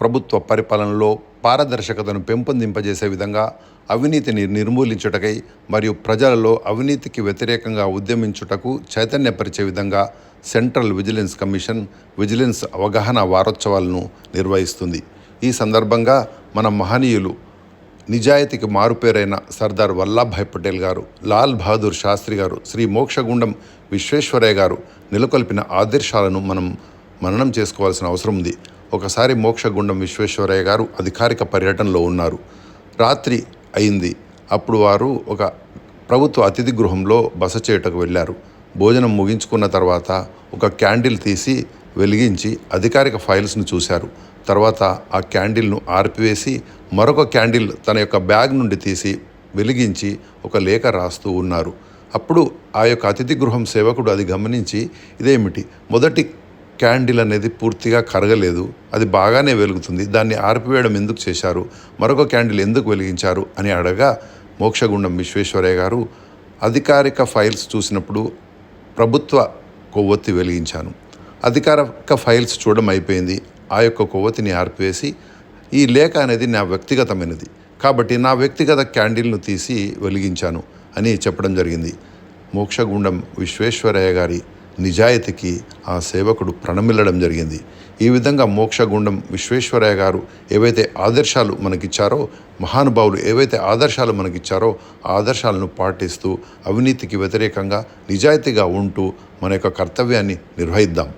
ప్రభుత్వ పరిపాలనలో పారదర్శకతను పెంపొందింపజేసే విధంగా అవినీతిని నిర్మూలించుటకై మరియు ప్రజలలో అవినీతికి వ్యతిరేకంగా ఉద్యమించుటకు చైతన్యపరిచే విధంగా సెంట్రల్ విజిలెన్స్ కమిషన్ విజిలెన్స్ అవగాహన వారోత్సవాలను నిర్వహిస్తుంది. ఈ సందర్భంగా మన మహనీయులు నిజాయితీకి మారుపేరైన సర్దార్ వల్లభాయ్ పటేల్ గారు లాల్ బహదూర్ శాస్త్రి గారు శ్రీ మోక్షగుండం విశ్వేశ్వరయ్య గారు నెలకొల్పిన ఆదర్శాలను మనం మననం చేసుకోవాల్సిన అవసరం ఉంది. ఒకసారి మోక్షగుండం విశ్వేశ్వరయ్య గారు అధికారిక పర్యటనలో ఉన్నారు. రాత్రి అయింది. అప్పుడు వారు ఒక ప్రభుత్వ అతిథి గృహంలో బస చేయుటకు వెళ్ళారు. భోజనం ముగించుకున్న తర్వాత ఒక క్యాండిల్ తీసి వెలిగించి అధికారిక ఫైల్స్ను చూశారు. తర్వాత ఆ క్యాండిల్ను ఆర్పివేసి మరొక క్యాండిల్ తన యొక్క బ్యాగ్ నుండి తీసి వెలిగించి ఒక లేఖ రాస్తూ ఉన్నారు. అప్పుడు ఆ యొక్క అతిథి గృహం సేవకుడు అది గమనించి ఇదేమిటి? మొదటి క్యాండిల్ అనేది పూర్తిగా కరగలేదు. అది బాగానే వెలుగుతుంది. దాన్ని ఆర్పివేయడం ఎందుకు చేశారు? మరొక క్యాండిల్ ఎందుకు వెలిగించారు? అని అడగా మోక్షగుండం విశ్వేశ్వరయ్య గారు అధికారిక ఫైల్స్ చూసినప్పుడు ప్రభుత్వ కొవ్వొత్తి వెలిగించాను. అధికారిక ఫైల్స్ చూడడం అయిపోయింది. ఆ యొక్క కొవ్వొత్తిని ఆర్పివేసి ఈ లేఖ అనేది నా వ్యక్తిగతమైనది. కాబట్టి నా వ్యక్తిగత క్యాండిల్ను తీసి వెలిగించాను అని చెప్పడం జరిగింది. మోక్షగుండం విశ్వేశ్వరయ్య గారి నిజాయితీకి ఆ సేవకుడు ప్రణమిల్లడం జరిగింది. ఈ విధంగా మోక్షగుండం విశ్వేశ్వరయ్య గారు ఏవైతే ఆదర్శాలు మనకిచ్చారో మహానుభావులు ఏవైతే ఆదర్శాలు మనకిచ్చారో ఆ ఆదర్శాలను పాటిస్తూ అవినీతికి వ్యతిరేకంగా నిజాయితీగా ఉంటూ మన యొక్క కర్తవ్యాన్ని నిర్వహిద్దాం.